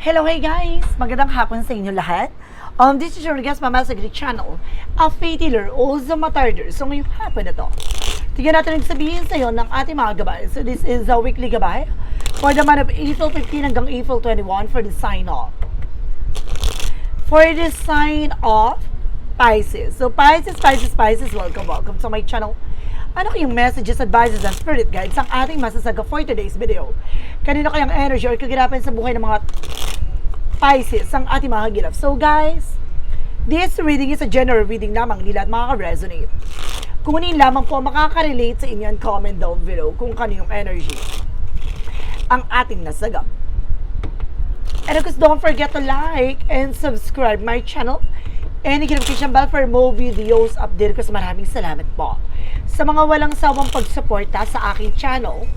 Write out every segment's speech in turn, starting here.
Hello, hey guys! Magandang hapon sa inyo lahat. Um, this is your guest Mama sa Greek Channel, a faith healer, also matarder. So ngayong hapon na to, tingnan natin ang sabihin sa iyo ng ating mga gabay. So this is a weekly gabay for the month of April 15 hanggang April 21 for the sign off. For the sign of Pisces. So Pisces, Pisces, Pisces, welcome, welcome to my channel. Ano kayong messages, advices, and spirit guides ang ating masasaga for today's video? Kanino kayang energy or kagirapan sa buhay ng mga Pisces ang ating mga hagilap. So guys, this reading is a general reading lamang nila at makaka-resonate. Kunin lamang po makaka-relate sa inyo and comment down below kung kaninong energy ang ating nasagap. And of course, don't forget to like and subscribe my channel and hit notification bell for more videos update ko sa maraming salamat po sa mga walang sawang pagsuporta sa aking channel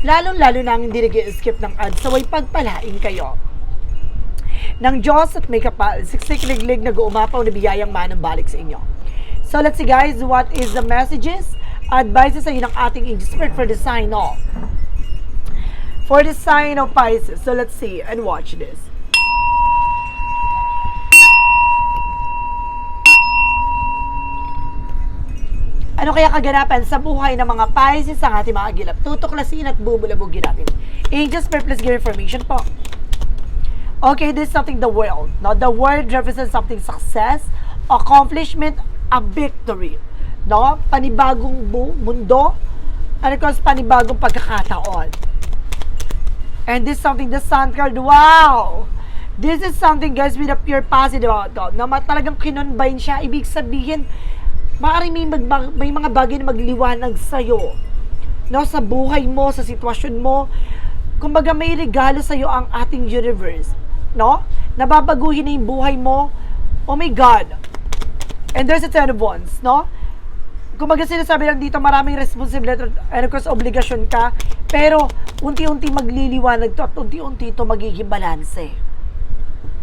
lalong-lalo na ang hindi nag-skip ng ads saway pagpalain kayo ng Diyos at may kapal, siksik-liglig na guumapaw na biyayang manang balik sa inyo. So let's see guys, what is the messages, advices sa ng ating spirit for the sign of for the sign of Pisces. So let's see and watch this. Ano kaya kaganapan sa buhay ng mga Pisces ang ating mga gilap? Tutuklasin at bubulabugin natin. Angels, purpose, give information po. Okay, this is something the world. No, the world represents something success, accomplishment, a victory. No, panibagong mundo, and of course, panibagong pagkakataon. And this is something the sun card. Wow! This is something guys with a pure positive outcome. Na talagang kinonbine siya. Ibig sabihin, maaaring may, mag- may mga bagay na magliwanag sa'yo. No, sa buhay mo, sa sitwasyon mo. Kumbaga may regalo sa'yo ang ating universe. No? Nababaguhin na yung buhay mo. Oh my God. And there's a ten of wands, no? Kumbaga sinasabi lang dito, maraming responsibility and of course, obligasyon ka. Pero, unti-unti magliliwanag to at unti-unti to magiging balanse.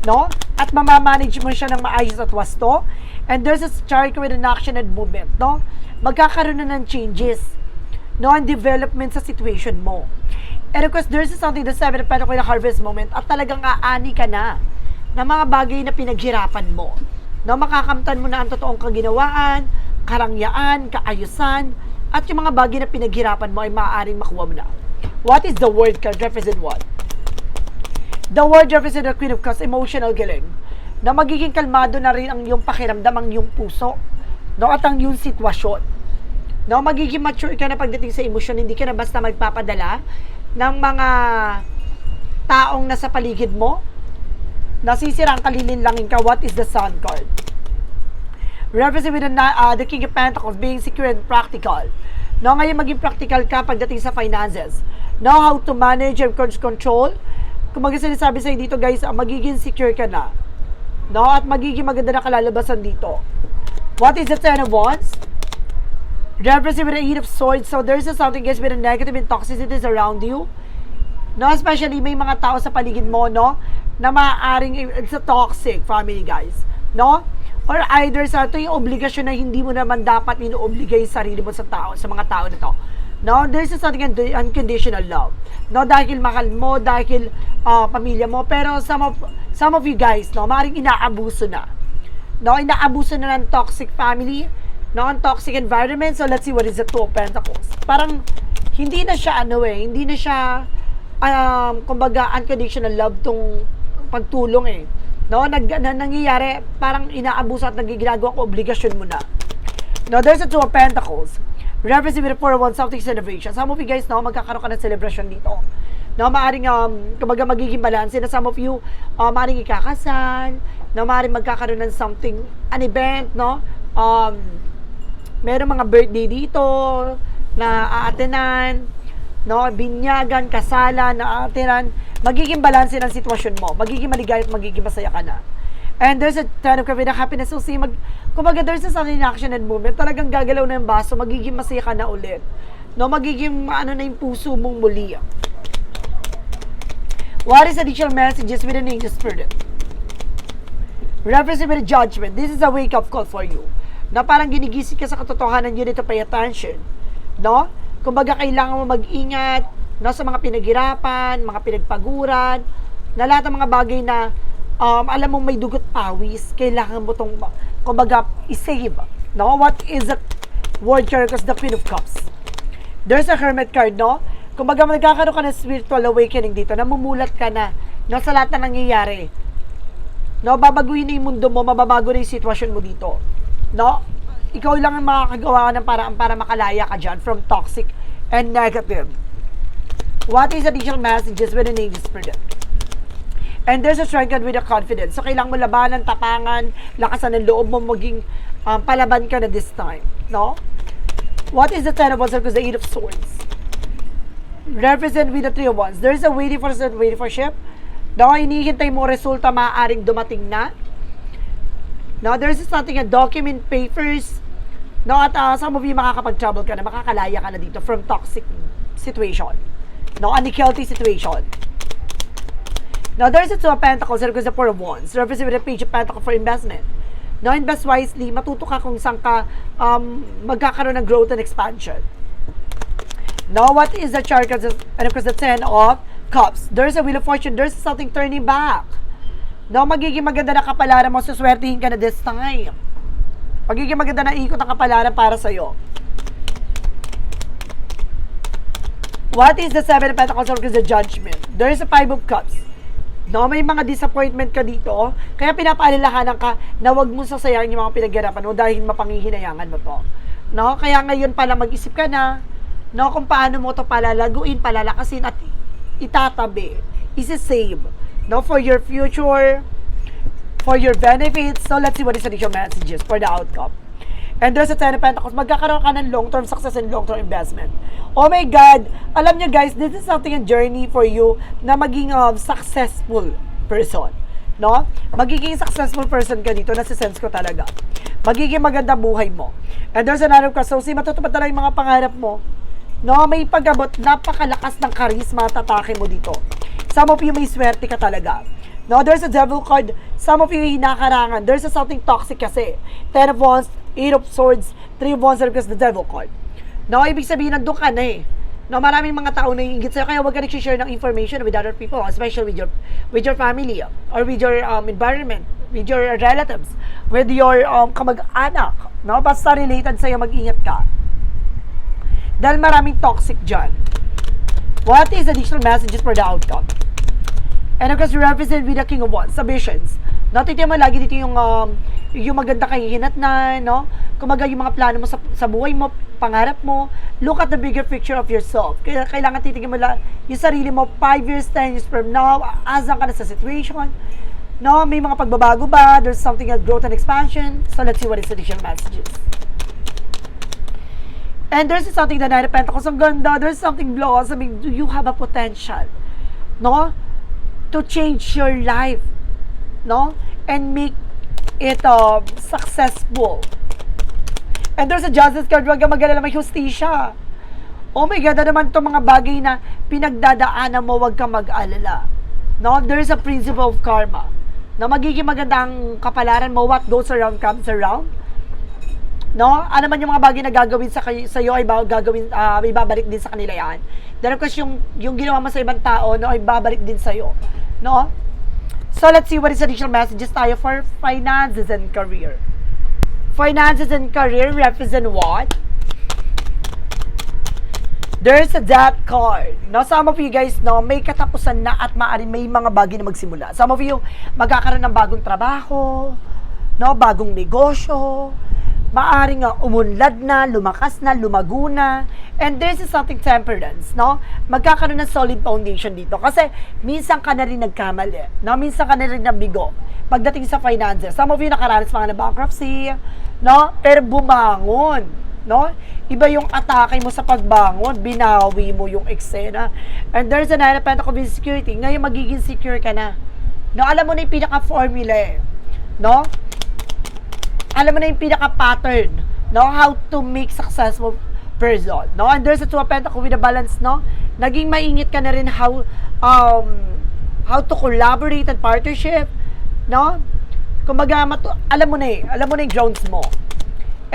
No? At mamamanage mo siya ng maayos at wasto. And there's a chart with an action and movement, no? Magkakaroon na ng changes, no? And development sa situation mo. And of course, there's something, the seven of Pentacles, the harvest moment, at talagang aani ka na ng mga bagay na pinaghirapan mo. No, makakamtan mo na ang totoong kaginawaan, karangyaan, kaayusan, at yung mga bagay na pinaghirapan mo ay maaaring makuha mo na. What is the word card? Represent what? The word represent the Queen of Cups, emotional galing. Na magiging kalmado na rin ang iyong pakiramdam, ang iyong puso, no, at ang iyong sitwasyon. No, magiging mature ka na pagdating sa emosyon, hindi ka na basta magpapadala ng mga taong nasa paligid mo. Nasisira ang kalilinlangin ka. What is the sun card? Represent with the, uh, the King of Pentacles being secure and practical. No, ngayon maging practical ka pagdating sa finances. Know how to manage and control. Kung mag sinasabi sa'yo dito guys, ah, magiging secure ka na. No, at magiging maganda na kalalabasan dito. What is the Ten of Wands? Represent with the Eight of Swords. So there's something guys with a negative and toxicities around you. No, especially may mga tao sa paligid mo, no, na maaaring it's a toxic family guys, no? Or either sa ito yung obligasyon na hindi mo naman dapat inoobligay yung sarili mo sa tao, sa mga tao na to. No, there's a something un- unconditional love. No, dahil mahal mo, dahil ah, pamilya mo, pero some of some of you guys, no, maaaring inaabuso na. No, inaabuso na ng toxic family, non-toxic environment. So, let's see what is the Two of Pentacles. Parang, hindi na siya, ano eh, hindi na siya, um, kumbaga, unconditional love tong pagtulong eh. No, nag, na, nangyayari, parang inaabuso at nagiginago ko, obligasyon mo na. No, there's a Two of Pentacles. Reference of Wands, something celebration. Some of you guys, no, magkakaroon ka ng celebration dito. No, maaring, um, kumbaga, magiging balance na some of you, uh, maaring ikakasal, no, maaring magkakaroon ng something, an event, no, um, meron mga birthday dito na aatenan, no, binyagan, kasalan, na aatenan, magiging balanse ng sitwasyon mo. Magiging maligaya at magiging masaya ka na. And there's a ton of na happiness. So, see, mag, kumbaga, there's a in action and movement. Talagang gagalaw na yung baso, magiging masaya ka na ulit. No, magiging, ano na yung puso mong muli. What is additional messages with an angel spirit? Reference with a judgment. This is a wake-up call for you. Na parang ginigising ka sa katotohanan, you need to pay attention. No? Kumbaga, kailangan mo mag-ingat no, sa mga pinaghirapan, mga pinagpaguran, na lahat ng mga bagay na um, alam mo may dugot pawis, kailangan mo itong, kumbaga, isave. No? What is the word card? Because the Queen of Cups. There's a Hermit card, no? Kumbaga, nagkakaroon ka ng spiritual awakening dito, namumulat ka na, no, sa lahat na nangyayari. No, babaguhin na yung mundo mo, mababago na yung sitwasyon mo dito. No? Ikaw lang ang makakagawa ng paraan para makalaya ka dyan from toxic and negative. What is additional messages with an angel spirit? And there's a strength with a confidence. So, kailangan mo labanan, tapangan, lakasan ng loob mo, maging um, palaban ka na this time. No? What is the Ten of Wands? Because the Eight of Swords. Represent with the Three of Wands. There's a waiting for a waiting for ship. No, hinihintay mo resulta maaaring dumating na. No, there's something a document papers. No, at uh, some of you makakapag-trouble ka na, makakalaya ka na dito from toxic situation. No, unhealthy situation. Now, there's a Two of Pentacles and because the Four of Wands. Represent with a Page of Pentacles for investment. No, invest wisely. Matuto ka kung saan ka um, magkakaroon ng growth and expansion. Now, what is the chart? And of course, the Ten of Cups. There's a Wheel of Fortune. There's something turning back. No, magiging maganda na kapalaran mo. Suswertihin ka na this time. Magiging maganda na ikot ang kapalaran para sa'yo. What is the Seven of Pentacles or the Judgment? There is a Five of Cups. No, may mga disappointment ka dito. Kaya pinapaalalahanan ka na wag mo sasayangin yung mga pinaghirapan mo dahil mapangihinayangan mo to. No, kaya ngayon pala mag-isip ka na no, kung paano mo to palalaguin, palalakasin at itatabi, isi-save, no, for your future, for your benefits. So, let's see what is initial messages for the outcome. And there's a Ten of Pentacles, magkakaroon ka ng long-term success and long-term investment. Oh my God! Alam nyo guys, this is something a journey for you na maging um, successful person. No? Magiging successful person ka dito, nasa-sense ko talaga. Magiging maganda buhay mo. And there's another question, so si matutupad talaga yung mga pangarap mo. No, may pagabot, napakalakas ng charisma at atake mo dito. Some of you may swerte ka talaga. No, there's a devil card. Some of you hinakarangan. There's a something toxic kasi. Ten of Wands, Eight of Swords, Three of Wands, and because the devil card. No, ibig sabihin, nandun ka na eh. No, maraming mga tao na hingit sa'yo, kaya huwag ka nag-share ng information with other people, especially with your, with your family, or with your um, environment, with your relatives, with your um, kamag-anak. No, basta related sa'yo, mag-ingat ka. Dahil maraming toxic dyan. What is additional messages for the outcome? And of course, represent with the King of Wands. Natitiyan mo lagi dito yung, um, yung maganda kay hinatnan, no? Kumaga yung mga plano mo sa, sa buhay mo, pangarap mo, look at the bigger picture of yourself. Kaya kailangan titignan mo la, yung sarili mo 5 years, 10 years from now, asan ka na sa situation. No, may mga pagbabago ba? There's something at growth and expansion. So let's see what is the additional messages. And there's something that Nine of Pentacles, ang ganda, there's something blossoming. Do you have a potential? No? To change your life. No? And make it uh, successful. And there's a justice card, huwag kang mag-alala, may hustisya. Oh my God, ano naman itong mga bagay na pinagdadaanan mo, huwag kang mag-alala. No? There's a principle of karma. Na magiging magandang kapalaran mo, what goes around comes around. No? Ano man yung mga bagay na gagawin sa kay, sa iyo ay gagawin ah, may babalik din sa kanila 'yan. Then of course yung yung ginawa mo sa ibang tao no ay babalik din sa iyo. No? So let's see what is additional messages tayo for finances and career. Finances and career represent what? There's a death card. No, some of you guys, no, may katapusan na at maaari may mga bagay na magsimula. Some of you, magkakaroon ng bagong trabaho, no, bagong negosyo, maaring uh, umunlad na, lumakas na, lumago na, and there's a something temperance, no? Magkakaroon ng solid foundation dito. Kasi, minsan ka na rin nagkamali, no? Minsan ka na rin nabigo. Pagdating sa finances, some of you nakaranas mga na bankruptcy, no? Pero bumangon, no? Iba yung atake mo sa pagbangon, binawi mo yung eksena. And there's an element of insecurity. Ngayon, magiging secure ka na. No, alam mo na yung pinaka-formula eh. No? Alam mo na yung pinaka-pattern, no? How to make successful person, no? And there's a two of with a balance, no? Naging maingit ka na rin how, um, how to collaborate and partnership, no? Kumbaga, matu- alam mo na eh, alam mo na yung grounds mo.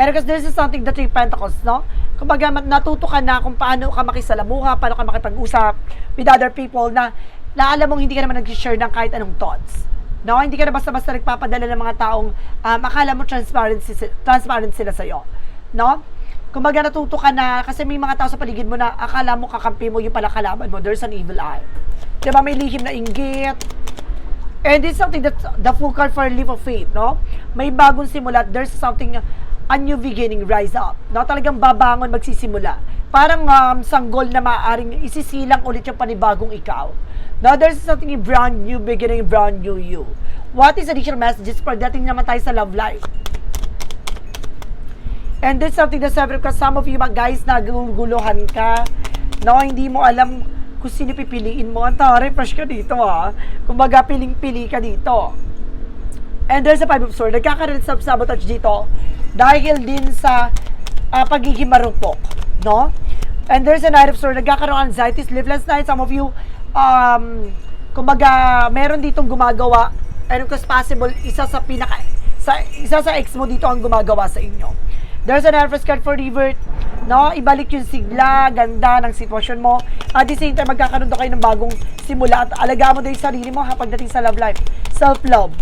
And because this is something that three pentacles, no? Kumbaga, natuto ka na kung paano ka makisalamuha, paano ka makipag-usap with other people na na alam mong hindi ka naman nag-share ng kahit anong thoughts. No, hindi ka na basta-basta nagpapadala ng mga taong um, akala mo transparent, transparent sila sa'yo. No? Kumbaga natuto ka na, kasi may mga tao sa paligid mo na akala mo kakampi mo yung pala kalaban mo, there's an evil eye. Diba may lihim na inggit, And is something that's the full for a leap of faith, no? May bagong simula, there's something, a new beginning, rise up. No? Talagang babangon, magsisimula. Parang um, sanggol na maaaring isisilang ulit yung panibagong ikaw. No, there's something in brand new beginning, brand new you. What is additional messages? Pagdating naman tayo sa love life. And this is something that sabi ko, some of you mga guys, naguguluhan ka. No, hindi mo alam kung sino pipiliin mo. Ang tari, fresh ka dito ha. Kumbaga, piling-pili ka dito. And there's a five of swords. Nagkakaroon sa sabotage dito dahil din sa ah, pagiging marupok. No? And there's a knight of swords. Nagkakaroon anxiety, sleepless night. Some of you, um, kumbaga, meron ditong gumagawa. And because possible, isa sa pinaka, sa, isa sa ex mo dito ang gumagawa sa inyo. There's an nervous card for revert. No, ibalik yung sigla, ganda ng sitwasyon mo. At the same time, magkakaroon daw kayo ng bagong simula at alaga mo din yung sarili mo ha, pagdating sa love life. Self-love.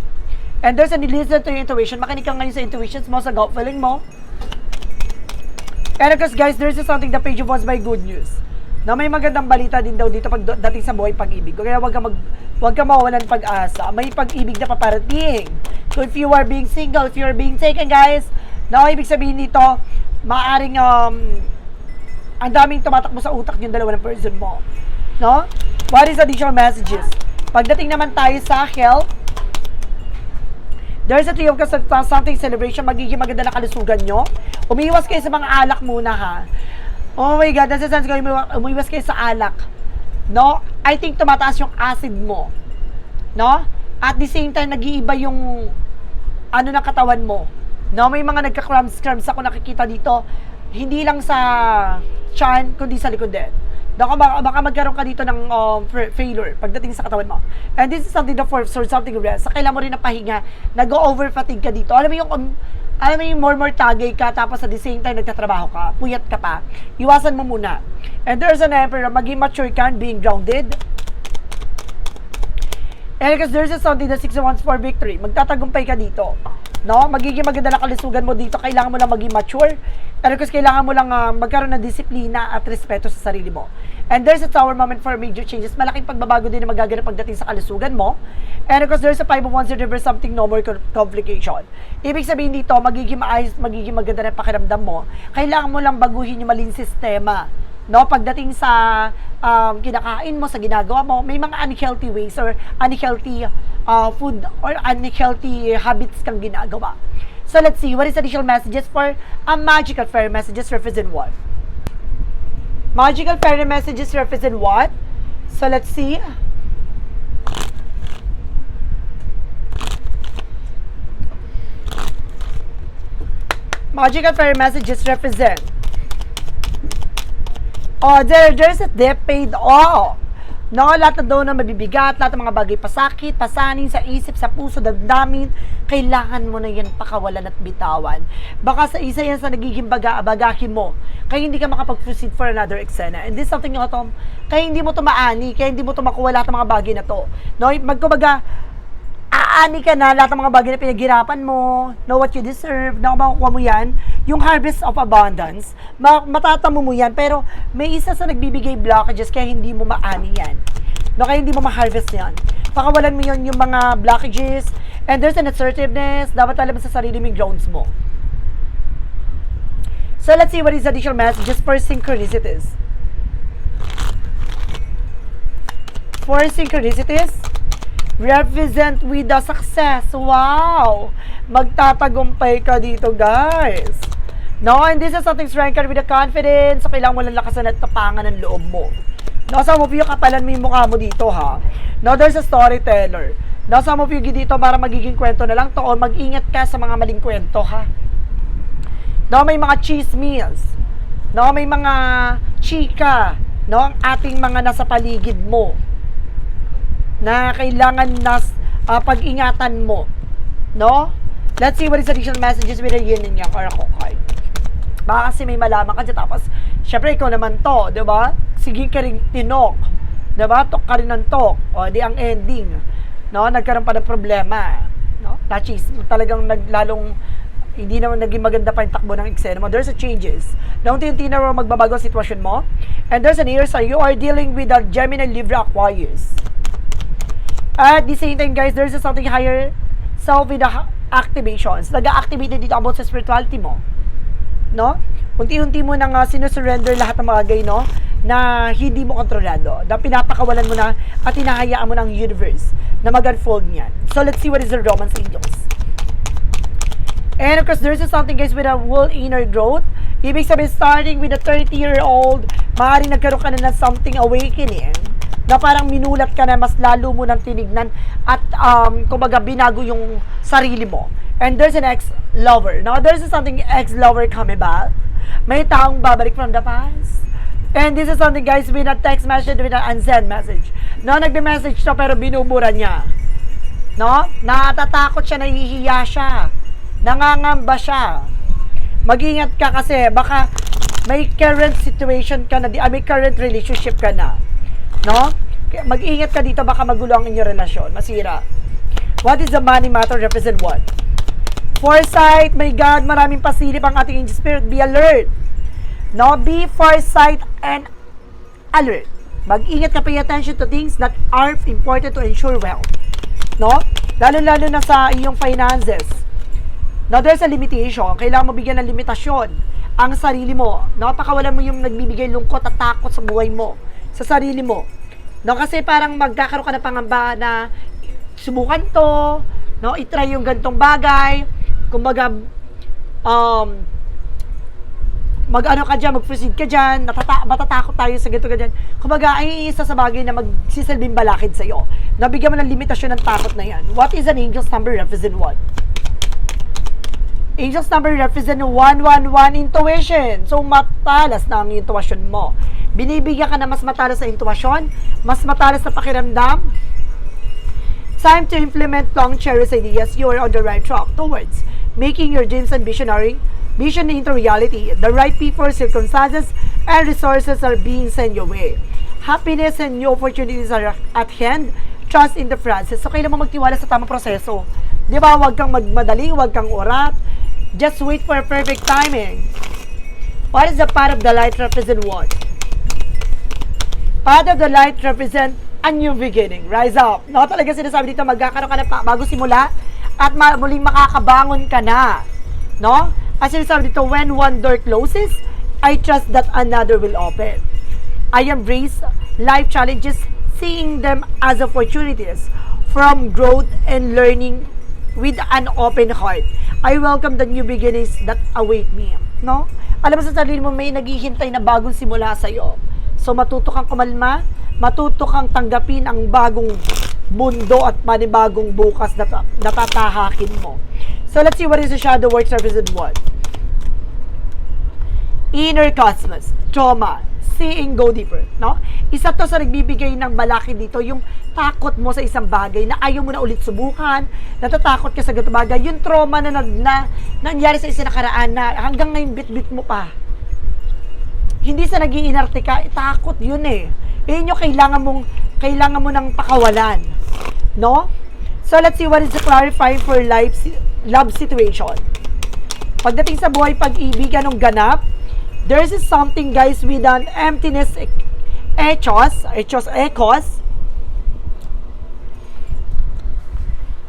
And there's an listen to your intuition. Makinig ka ngayon sa intuitions mo, sa gut feeling mo. And of guys, there's something the page of wands by good news. Na may magandang balita din daw dito pagdating sa buhay pag-ibig. Kaya wag ka mag wag ka mawawalan ng pag-asa. May pag-ibig na paparating. So if you are being single, if you are being taken, guys, na ibig sabihin nito, maaring um, ang daming tumatakbo sa utak yung dalawa ng person mo. No? What is additional messages? Pagdating naman tayo sa health, There's a three of cups at uh, something celebration, magiging maganda na kalusugan nyo. Umiwas kayo sa mga alak muna ha. Oh my God, nasa sense ko, umiwas, kayo sa alak. No? I think tumataas yung acid mo. No? At the same time, nag-iiba yung ano ng katawan mo. No? May mga nagka-cramps-cramps ako nakikita dito. Hindi lang sa chan, kundi sa likod din. Baka, baka, magkaroon ka dito ng um, fa- failure pagdating sa katawan mo. And this is something the fourth sword, something rest. Sa kailangan mo rin ng pahinga, nag-over fatigue ka dito. Alam mo yung, um, alam mo yung more more tagay ka, tapos at the same time nagtatrabaho ka, puyat ka pa, iwasan mo muna. And there's an emperor, maging mature ka, being grounded. And because there's a something that 6 wants for victory, magtatagumpay ka dito. No? Magiging maganda na kalusugan mo dito, kailangan mo lang maging mature. And because kailangan mo lang uh, magkaroon ng disiplina at respeto sa sarili mo. And there's a tower moment for major changes. Malaking pagbabago din na magaganap pagdating sa kalusugan mo. And of course, there's a 5 of wands reverse something no more complication. Ibig sabihin dito, magiging maayos, magiging maganda na pakiramdam mo. Kailangan mo lang baguhin yung maling sistema. No, pagdating sa um, kinakain mo, sa ginagawa mo, may mga unhealthy ways or unhealthy uh, food or unhealthy habits kang ginagawa. So let's see, what is additional messages for a magical fairy messages represent what? Magical fairy messages represent what? So let's see. Magical fairy messages represent Oh, there, there's a debt paid off. No, lahat na daw na mabibigat, lahat ng mga bagay pasakit, pasanin sa isip, sa puso, damdamin, kailangan mo na yan pakawalan at bitawan. Baka sa isa yan sa nagiging baga, bagahin mo, kaya hindi ka makapag-proceed for another eksena. And this is something yung to, kaya hindi mo to maani, kaya hindi mo to makuha lahat ng mga bagay na to. No, magkumbaga, aani ka na lahat ng mga bagay na pinaghirapan mo, know what you deserve, na makukuha mo yan, yung harvest of abundance, ma- matatamo mo yan, pero may isa sa nagbibigay blockages kaya hindi mo maani yan. No, kaya hindi mo ma-harvest yan. Pakawalan mo yun yung mga blockages, and there's an assertiveness, dapat alam sa sarili mo yung grounds mo. So let's see what is additional messages for synchronicities. For synchronicities, represent with the success. Wow! Magtatagumpay ka dito, guys. No, and this is something strengthened with the confidence. So, kailangan mo lang lakasan at tapangan ng loob mo. No, some of you, kapalan mo yung mukha mo dito, ha? No, there's a storyteller. No, some of you, dito para magiging kwento na lang to o mag-ingat ka sa mga maling kwento, ha? No, may mga chismis. No, may mga chika. No, ang ating mga nasa paligid mo na kailangan nas ah, pag-ingatan mo. No? Let's see what is additional messages with the yin and yang oracle card. Baka kasi may malaman ka dyan, tapos, syempre ikaw naman to, di ba? Sige ka rin tinok. Diba? Tok ka rin ng tok. O, di ang ending. No? Nagkaroon pa ng problema. No? Touches. Talagang naglalong hindi naman naging maganda pa yung takbo ng eksena mo. There's a changes. Na unti-unti na magbabago ang sitwasyon mo. And there's an year sa you are dealing with a Gemini Libra Aquarius. At the same time, guys, there's something higher self with the activations. Nag-activate na dito about sa spirituality mo. No? Unti-unti mo nang uh, sinusurrender lahat ng mga bagay, no? Na hindi mo kontrolado. Na pinapakawalan mo na at hinahayaan mo ng universe na mag-unfold niyan. So, let's see what is the Romance Angels. And of course, there's something guys with a whole inner growth. Ibig sabihin, starting with a 30-year-old, maaaring nagkaroon ka na ng something awakening na parang minulat ka na mas lalo mo nang tinignan at um, kumbaga binago yung sarili mo. And there's an ex-lover. Now, there's something ex-lover coming back. May taong babalik from the past. And this is something guys with a text message with an unsent message. No, nagbe-message siya pero binubura niya. No? Natatakot siya, nahihiya siya. Nangangamba siya. Mag-ingat ka kasi baka may current situation ka na, di- ah, may current relationship ka na. No? Mag-ingat ka dito, baka magulo ang inyong relasyon, masira. What is the money matter represent what? Foresight, my God, maraming pasilip ang ating angel spirit. Be alert. No, be foresight and alert. Mag-ingat ka, pay attention to things that are important to ensure wealth. No? Lalo-lalo na sa iyong finances. Now, there's a limitation. Kailangan mo bigyan ng limitasyon ang sarili mo. No? Pakawalan mo yung nagbibigay lungkot at takot sa buhay mo, sa sarili mo. No? Kasi parang magkakaroon ka ng pangamba na subukan to, no? itry yung gantong bagay. Kumbaga, um, mag-ano ka dyan, mag-proceed ka dyan, natata- matatakot tayo sa ganito ganyan. Kumbaga, ay isa sa bagay na magsisilbing balakid sa'yo. Nabigyan mo ng limitasyon ng takot na yan. What is an angel's number represent what? Angel's number represent 111 intuition. So, matalas na ang intuition mo. Binibigyan ka na mas matalas sa intuition, mas matalas sa pakiramdam. Time to implement long cherished ideas. You are on the right track towards making your dreams and visionary vision into reality. The right people, circumstances, and resources are being sent your way. Happiness and new opportunities are at hand. Trust in the process. So, kailan mo magtiwala sa tamang proseso. Di ba? Huwag kang magmadali, huwag kang urat. Just wait for perfect timing. What is the path of the light represent what? Path of the light represent a new beginning. Rise up. No, talaga sinasabi dito, magkakaroon ka pa, bago simula at ma- muling makakabangon ka na. No? As sinasabi dito, when one door closes, I trust that another will open. I embrace life challenges, seeing them as opportunities from growth and learning with an open heart. I welcome the new beginnings that await me. No? Alam mo sa sarili mo, may naghihintay na bagong simula sa iyo. So matuto kang kumalma, matuto kang tanggapin ang bagong mundo at panibagong bukas na ta- natatahakin mo. So let's see what is the shadow works represent what? Inner cosmos, trauma, seeing go deeper, no? Isa to sa nagbibigay ng balaki dito, yung takot mo sa isang bagay na ayaw mo na ulit subukan, natatakot ka sa ganito bagay, yung trauma na, nag, na nangyari sa isang nakaraan na hanggang ngayon bit-bit mo pa. Hindi sa naging inarte ka, eh, takot yun eh. Yun yung kailangan mong, kailangan mo ng pakawalan. No? So let's see what is the clarifying for life, love situation. Pagdating sa buhay pag-ibig, anong ganap? There is something guys with an emptiness echos, echos, echos.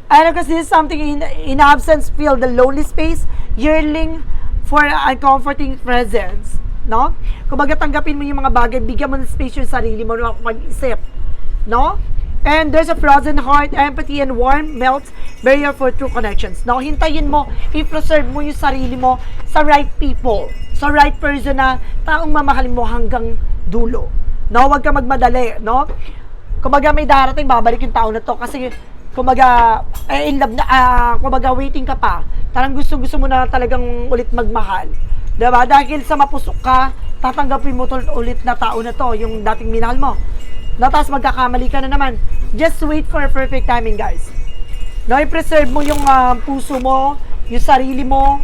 And because this is something in, in absence, feel the lonely space, yearning for a comforting presence. No? Kung tanggapin mo yung mga bagay, bigyan mo ng space yung sarili mo na mag-isip. No? And there's a frozen heart, empathy, and warm melts barrier for true connections. Now, hintayin mo, i-preserve mo yung sarili mo sa right people, sa right person na taong mamahalin mo hanggang dulo. No, huwag ka magmadali, no? Kumbaga may darating, babalik yung tao na to kasi kumbaga, eh, in love na, ah, kumbaga waiting ka pa. Tarang gusto-gusto mo na talagang ulit magmahal. Diba? Dahil sa mapusok ka, tatanggapin mo ulit na tao na to, yung dating minahal mo. Na tapos magkakamali ka na naman. Just wait for perfect timing, guys. No, i-preserve mo yung ah, puso mo, yung sarili mo,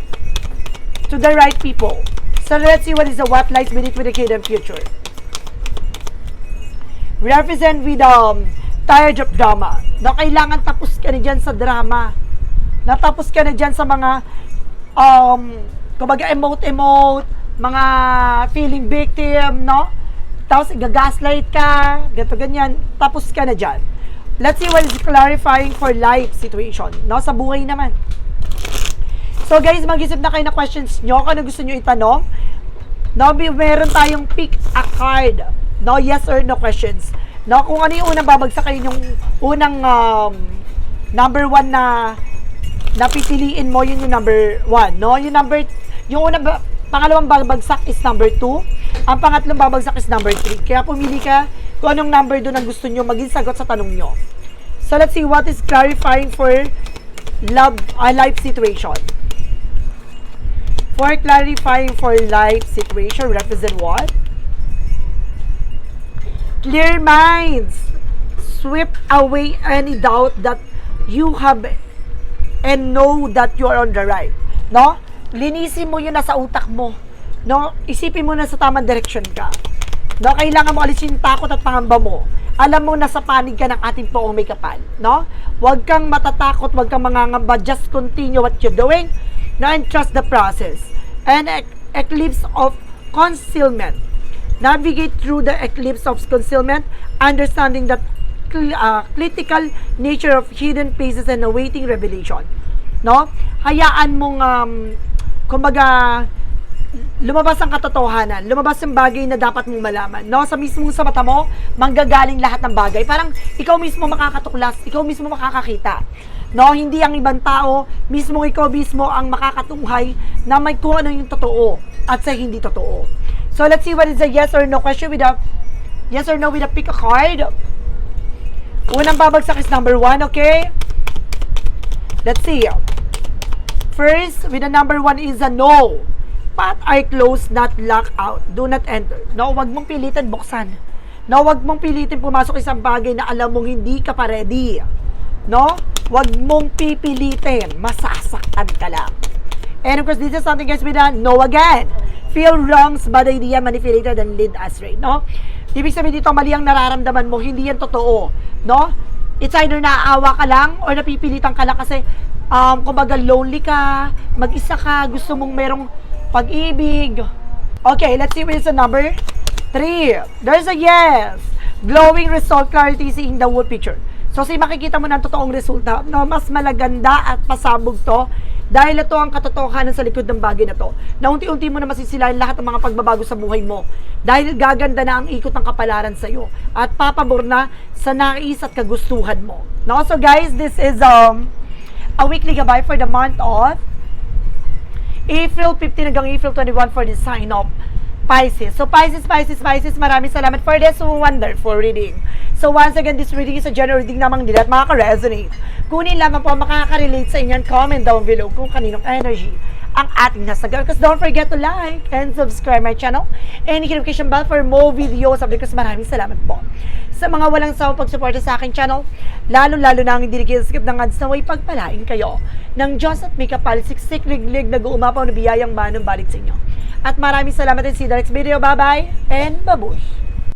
to the right people. So let's see what is the what lies beneath with the hidden future. represent with um, tired of drama. No, kailangan tapos ka na dyan sa drama. Natapos ka na dyan sa mga um, kumbaga emote-emote, mga feeling victim, no? Tapos gagaslight ka, gato ganyan, tapos ka na dyan. Let's see what is clarifying for life situation, no? Sa buhay naman. So guys, mag-isip na kayo na questions nyo, kung ano gusto nyo itanong. No, meron tayong pick a card. No, yes or no questions. No, kung ano yung unang babagsak kayo yung unang um, number one na napipiliin mo, yun yung number one. No, yung number, yung unang, ba- pangalawang babagsak is number two. Ang pangatlong babagsak is number three. Kaya pumili ka kung anong number doon ang gusto nyo maging sagot sa tanong nyo. So let's see what is clarifying for love, uh, life situation. For clarifying for life situation, represent what? Clear minds. Sweep away any doubt that you have and know that you are on the right. No? Linisin mo yun na sa utak mo. No? Isipin mo na sa tamang direction ka. No? Kailangan mo alisin takot at pangamba mo. Alam mo na sa panig ka ng ating poong may kapal. No? Huwag kang matatakot, huwag kang mangangamba. Just continue what you're doing. No? And trust the process. And ec- eclipse of concealment. Navigate through the eclipse of concealment, understanding that uh, critical nature of hidden places and awaiting revelation. No? Hayaan mong, um, kumbaga, lumabas ang katotohanan, lumabas ang bagay na dapat mong malaman. No? Sa mismong sa mata mo, manggagaling lahat ng bagay. Parang ikaw mismo makakatuklas, ikaw mismo makakakita. No, hindi ang ibang tao, mismo ikaw mismo ang makakatunghay na may kung ano yung totoo at sa hindi totoo. So let's see what is a yes or no question with a yes or no with a pick a card. Unang babagsak is number one, okay? Let's see. First, with the number one is a no. Path are closed, not lock out. Do not enter. No, wag mong pilitin buksan. No, wag mong pilitin pumasok isang bagay na alam mong hindi ka pa ready. No? Wag mong pipilitin. Masasaktan ka lang. And of course, this is something guys with a no again. Feel wrongs, bad idea, manipulated, and lead astray. No? Ibig sabihin dito, mali ang nararamdaman mo, hindi yan totoo. No? It's either naaawa ka lang or napipilitan ka lang kasi um, kumbaga lonely ka, mag-isa ka, gusto mong merong pag-ibig. Okay, let's see what is the number. Three. There's a yes. Glowing result clarity seeing the whole picture. So, si makikita mo ng totoong resulta, no, mas malaganda at pasabog to dahil ito ang katotohanan sa likod ng bagay na to. Na unti-unti mo na masisilayan lahat ng mga pagbabago sa buhay mo. Dahil gaganda na ang ikot ng kapalaran sa iyo at papabor na sa nais at kagustuhan mo. No? So guys, this is um a weekly gabay for the month of April 15 hanggang April 21 for the sign of Pisces. So Pisces, Pisces, Pisces, maraming salamat for this wonderful reading. So once again, this reading is a general reading namang nila at makaka-resonate. Kunin lamang po makaka-relate sa inyo comment down below kung kaninong energy ang ating nasagal. Because don't forget to like and subscribe my channel and hit notification bell for more videos. Sabi ko, maraming salamat po. Sa mga walang sawang pagsuporta sa aking channel, lalo-lalo na ang hindi nag-skip ng ads na way pagpalain kayo ng Diyos at may kapal, siksik, liglig, nag-uumapaw na biyayang manong balik sa inyo. At maraming salamat din you the video. Bye-bye and babush!